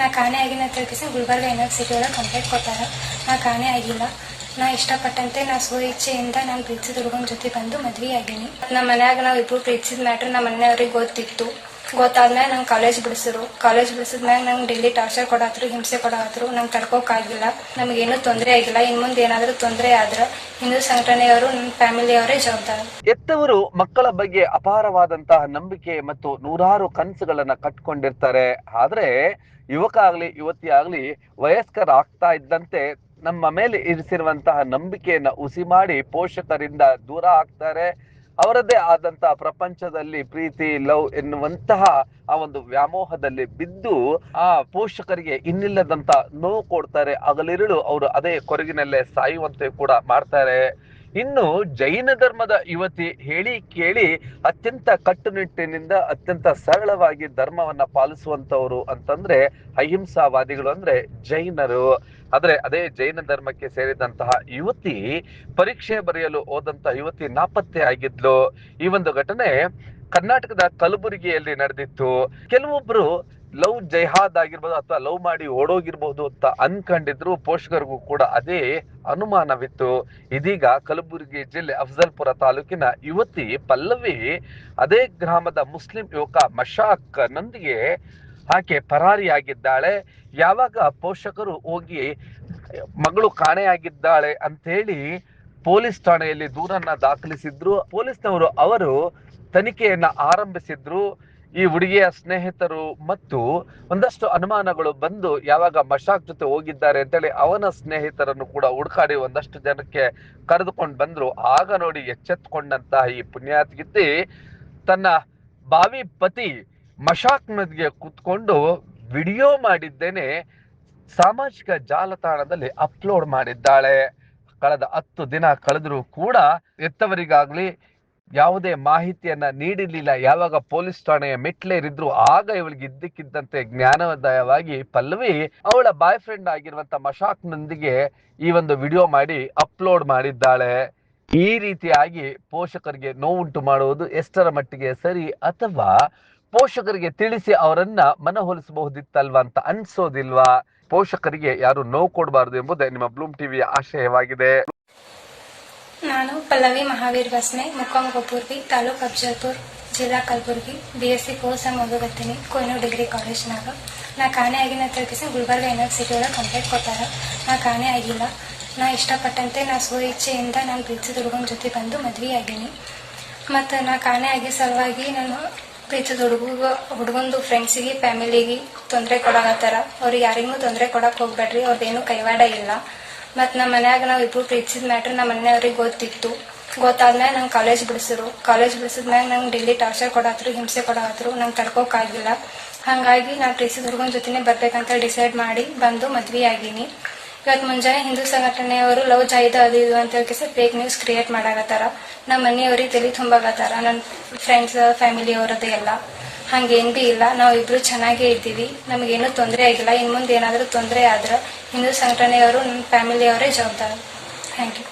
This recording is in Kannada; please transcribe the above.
ನಾ ಕಾಣೆ ಆಗಿನ ಅಂತ ಹೇಳ್ಕೇಸಿ ಗುಲ್ಬರ್ಗ ಯೂನಿವರ್ಸಿಟಿ ಒಳಗೆ ಕಂಪ್ಲೇಂಟ್ ಕೊಟ್ಟಾರ. ನಾ ಕಾಣೆ ಆಗಿಲ್ಲ. ನಾ ಇಷ್ಟಪಟ್ಟಂತೆ ನಾ ಸ್ವ ಇಚ್ಛೆಯಿಂದ ನಾನು ಪ್ರೀತಿಸಿದ ಹುಡುಗನ ಜೊತೆ ಬಂದು ಮದುವೆ ಆಗೀನಿ ನಮ್ಮ ಮನೆಯಾಗ ನಾವು ಇಬ್ಬರು ಪ್ರೀತಿಸಿದ ಮ್ಯಾಟ್ರ್ ನಮ್ಮ ಮನೆಯವ್ರಿಗೆ ಗೊತ್ತಿತ್ತು. ಗೊತ್ತಾದ್ಮೇಲೆ ನಂಗೆ ಕಾಲೇಜ್ ಬಿಡಿಸಿದ್ರು ಕಾಲೇಜ್ ಬಿಡ್ಸಿದ್ಮೇಲೆ ನಂಗೆ ಡೈಲಿ ಟಾರ್ಚರ್ ಕೊಡಾತ್ರು, ಹಿಂಸೆ ಕೊಡಾತ್ರು, ನಂಗೆ ತಡ್ಕೋಕ್ಕಾಗಿಲ್ಲ. ನಮಗೇನು ತೊಂದರೆ ಆಗಿಲ್ಲ. ಇನ್ ಮುಂದೆ ಏನಾದರೂ ತೊಂದರೆ ಆದ್ರೆ ಹಿಂದೂ ಸಂಘಟನೆಯವರು ನನ್ನ ಫ್ಯಾಮಿಲಿಯವರೇ ಜವಾಬ್ದಾರ. ಎತ್ತವರು ಮಕ್ಕಳ ಬಗ್ಗೆ ಅಪಾರವಾದಂತಹ ನಂಬಿಕೆ ಮತ್ತು ನೂರಾರು ಕನಸುಗಳನ್ನ ಕಟ್ಕೊಂಡಿರ್ತಾರೆ. ಆದ್ರೆ ಯುವಕ ಆಗ್ಲಿ, ಯುವತಿ ಆಗ್ಲಿ ವಯಸ್ಕರಾಗ್ತಾ ಇದ್ದಂತೆ ನಮ್ಮ ಮೇಲೆ ಇರಿಸಿರುವಂತಹ ನಂಬಿಕೆಯನ್ನ ಉಸಿ ಮಾಡಿ ಪೋಷಕರಿಂದ ದೂರ ಆಗ್ತಾರೆ. ಅವರದ್ದೇ ಆದಂತಹ ಪ್ರಪಂಚದಲ್ಲಿ ಪ್ರೀತಿ, ಲವ್ ಎನ್ನುವಂತಹ ಆ ಒಂದು ವ್ಯಾಮೋಹದಲ್ಲಿ ಬಿದ್ದು ಆ ಪೋಷಕರಿಗೆ ಇನ್ನಿಲ್ಲದಂತ ನೋವು ಕೊಡ್ತಾರೆ. ಅಗಲಿರುಳು ಅವರು ಅದೇ ಕೊರಗಿನಲ್ಲೇ ಸಾಯುವಂತೆ ಕೂಡ ಮಾಡ್ತಾರೆ. ಇನ್ನು ಜೈನ ಧರ್ಮದ ಯುವತಿ ಹೇಳಿ ಕೇಳಿ ಅತ್ಯಂತ ಕಟ್ಟುನಿಟ್ಟಿನಿಂದ ಅತ್ಯಂತ ಸರಳವಾಗಿ ಧರ್ಮವನ್ನ ಪಾಲಿಸುವಂತವರು ಅಂತಂದ್ರೆ ಅಹಿಂಸಾವಾದಿಗಳು ಅಂದ್ರೆ ಜೈನರು. ಆದ್ರೆ ಅದೇ ಜೈನ ಧರ್ಮಕ್ಕೆ ಸೇರಿದಂತಹ ಯುವತಿ ಪರೀಕ್ಷೆ ಬರೆಯಲು ಹೋದಂತ ಯುವತಿ ನಾಪತ್ತೆ ಆಗಿದ್ಲು. ಈ ಒಂದು ಘಟನೆ ಕರ್ನಾಟಕದ ಕಲಬುರಗಿಯಲ್ಲಿ ನಡೆದಿತ್ತು. ಕೆಲವೊಬ್ರು ಲವ್ ಜೈಹಾದ್ ಆಗಿರ್ಬೋದು ಅಥವಾ ಲವ್ ಮಾಡಿ ಓಡೋಗಿರ್ಬೋದು ಅಂತ ಅನ್ಕೊಂಡಿದ್ರು, ಪೋಷಕರಿಗೂ ಕೂಡ ಅದೇ ಅನುಮಾನವಿತ್ತು. ಇದೀಗ ಕಲಬುರಗಿ ಜಿಲ್ಲೆ ಅಫಜಲ್ಪುರ ತಾಲೂಕಿನ ಯುವತಿ ಪಲ್ಲವಿ, ಅದೇ ಗ್ರಾಮದ ಮುಸ್ಲಿಂ ಯುವಕ ಮಶಾಕ್ ನೊಂದಿಗೆ ಆಕೆ ಪರಾರಿಯಾಗಿದ್ದಾಳೆ. ಯಾವಾಗ ಪೋಷಕರು ಹೋಗಿ, ಮಗಳು ಕಾಣೆಯಾಗಿದ್ದಾಳೆ ಅಂತೇಳಿ ಪೊಲೀಸ್ ಠಾಣೆಯಲ್ಲಿ ದೂರನ್ನ ದಾಖಲಿಸಿದ್ರು. ಪೊಲೀಸ್ನವರು ಅವರು ತನಿಖೆಯನ್ನ ಆರಂಭಿಸಿದ್ರು. ಈ ಹುಡುಗಿಯ ಸ್ನೇಹಿತರು ಮತ್ತು ಒಂದಷ್ಟು ಅನುಮಾನಗಳು ಬಂದು ಯಾವಾಗ ಮಶಾಕ್ ಜೊತೆ ಹೋಗಿದ್ದಾರೆ ಅಂತೇಳಿ ಅವನ ಸ್ನೇಹಿತರನ್ನು ಕೂಡ ಹುಡುಕಾಡಿ ಒಂದಷ್ಟು ಜನಕ್ಕೆ ಕರೆದುಕೊಂಡು ಬಂದ್ರು. ಆಗ ನೋಡಿ ಎಚ್ಚೆತ್ಕೊಂಡಂತಹ ಈ ಪುಣ್ಯಾತ್ಗಿತ್ತಿ ತನ್ನ ಬಾವಿ ಪತಿ ಮಶಾಕ್ ನದಿಗೆ ಕುತ್ಕೊಂಡು ವಿಡಿಯೋ ಮಾಡಿದ್ದೇನೆ. ಸಾಮಾಜಿಕ ಜಾಲತಾಣದಲ್ಲಿ ಅಪ್ಲೋಡ್ ಮಾಡಿದ್ದಾಳೆ. ಕಳೆದ ಹತ್ತು ದಿನ ಕಳೆದರೂ ಕೂಡ ಎತ್ತವರಿಗಾಗ್ಲಿ ಯಾವುದೇ ಮಾಹಿತಿಯನ್ನ ನೀಡಿರ್ಲಿಲ್ಲ. ಯಾವಾಗ ಪೊಲೀಸ್ ಠಾಣೆಯ ಮೆಟ್ಲೇರಿದ್ರು ಆಗ ಇವಳಿಗೆ ಇದ್ದಕ್ಕಿದ್ದಂತೆ ಜ್ಞಾನೋದಯವಾಗಿ ಪಲ್ಲವಿ ಅವಳ ಬಾಯ್ ಫ್ರೆಂಡ್ ಆಗಿರುವಂತ ಮಶಾಕ್ನೊಂದಿಗೆ ಈ ಒಂದು ವಿಡಿಯೋ ಮಾಡಿ ಅಪ್ಲೋಡ್ ಮಾಡಿದ್ದಾಳೆ. ಈ ರೀತಿಯಾಗಿ ಪೋಷಕರಿಗೆ ನೋವುಂಟು ಮಾಡುವುದು ಎಷ್ಟರ ಮಟ್ಟಿಗೆ ಸರಿ ಅಥವಾ ಪೋಷಕರಿಗೆ ತಿಳಿಸಿ ಅವರನ್ನ ಮನವೊಲಿಸಬಹುದಿತ್ತಲ್ವಾ ಅಂತ ಅನ್ಸೋದಿಲ್ವಾ? ಪೋಷಕರಿಗೆ ಯಾರು ನೋವು ಕೊಡಬಾರದು ಎಂಬುದೇ ನಿಮ್ಮ ಬ್ಲೂಮ್ ಟಿವಿಯ ಆಶಯವಾಗಿದೆ. ನಾನು ಪಲ್ಲವಿ ಮಹಾವೀರ್ ಬಸ್ನೆ, ಮುಕ್ಕಾಂ ತಾಲೂಕ್ ಅಫಜಲ್ಪುರ್, ಜಿಲ್ಲಾ Kalaburagi B S C course ಓದಕತ್ತೀನಿ Koynur degree ಕಾಲೇಜ್ನಾಗ. ನಾ ಕಾಣೆ ಆಗಿನ ಅಂತ ಹೇಳ್ಕೇಸಿ ಗುಲ್ಬರ್ಗ ಯೂನಿವರ್ಸಿಟಿ ಒಳಗೆ ಕಂಪ್ಲೇಂಟ್ ಕೊಟ್ಟಾರ. ನಾ ಕಾಣೆ ಆಗಿಲ್ಲ. ನಾ ಇಷ್ಟಪಟ್ಟಂತೆ ನಾ ಸ್ವ ಇಚ್ಛೆಯಿಂದ ನಾನು ಪ್ರೀತಿಸಿದ ಹುಡುಗನ ಜೊತೆ ಬಂದು ಮದ್ವೆ ಆಗೀನಿ ಮತ್ತು ನಾ ಕಾಣೆ ಆಗಿ ಸಲುವಾಗಿ ನಾನು ಪ್ರೀತಿಸಿದ ಹುಡುಗ ಹುಡುಗಂದು ಫ್ರೆಂಡ್ಸಿಗೆ ಫ್ಯಾಮಿಲಿಗೆ ತೊಂದರೆ ಕೊಡಾಕತ್ತಾರ. ಅವ್ರಿಗೆ ಯಾರಿಗೂ ತೊಂದರೆ ಕೊಡಕ್ಕೆ ಹೋಗ್ಬೇಡ್ರಿ ಅವ್ರದ್ದೇನು ಕೈವಾಡ ಇಲ್ಲ. ಮತ್ತು ನಮ್ಮ ಮನ್ಯಾಗ ನಾವು ಇಬ್ರು ಪ್ರೀತಿಸಿದ ಮ್ಯಾಟ್ರ್ ನಮ್ಮ ಮನೆಯವ್ರಿಗೆ ಗೊತ್ತಿತ್ತು. ಗೊತ್ತಾದ್ಮೇಲೆ ನಂಗೆ ಕಾಲೇಜ್ ಬಿಡಿಸಿದ್ರು ಕಾಲೇಜ್ ಬಿಡಿಸಿದ್ಮ್ಯಾಗ ನಂಗೆ ಡೈಲಿ ಟಾರ್ಚರ್ ಕೊಡಾತ್ರು, ಹಿಂಸೆ ಕೊಡಾತ್ರು, ನಂಗೆ ತಡ್ಕೋಕ್ಕಾಗಿಲ್ಲ ಹಾಗಾಗಿ ನಾನು ಪ್ರೀತಿಸಿದ ಹುಡುಗನ ಜೊತೆನೇ ಬರ್ಬೇಕಂತ ಡಿಸೈಡ್ ಮಾಡಿ ಬಂದು ಮದ್ವೆ ಆಗೀನಿ ಇವತ್ತು ಮುಂಜಾನೆ ಹಿಂದೂ ಸಂಘಟನೆಯವರು ಲವ್ ಜಾಯ್ದ ಅದು ಇದು ಅಂತ ಹೇಳಿ ಫೇಕ್ ನ್ಯೂಸ್ ಕ್ರಿಯೇಟ್ ಮಾಡಾಕತ್ತಾರ. ನಮ್ಮ ಮನೆಯವ್ರಿಗೆ ತಲೆ ತುಂಬಾಕತ್ತಾರ. ನನ್ನ ಫ್ರೆಂಡ್ಸ್ ಫ್ಯಾಮಿಲಿ ಅವರದ್ದು ಎಲ್ಲ. ಹಂಗೇನ್ ಭೀ ಇಲ್ಲ. ನಾವು ಇಬ್ರು ಚೆನ್ನಾಗೇ ಇದ್ದೀವಿ. ನಮಗೇನು ತೊಂದರೆ ಆಗಿಲ್ಲ. ಇನ್ನು ಮುಂದೆ ಏನಾದರೂ ತೊಂದರೆ ಆದ್ರೆ ಹಿಂದೂ ಸಂಘಟನೆಯವರು ನಮ್ಮ ಫ್ಯಾಮಿಲಿಯವರೇ ಜವಾಬ್ದಾರ. Thank you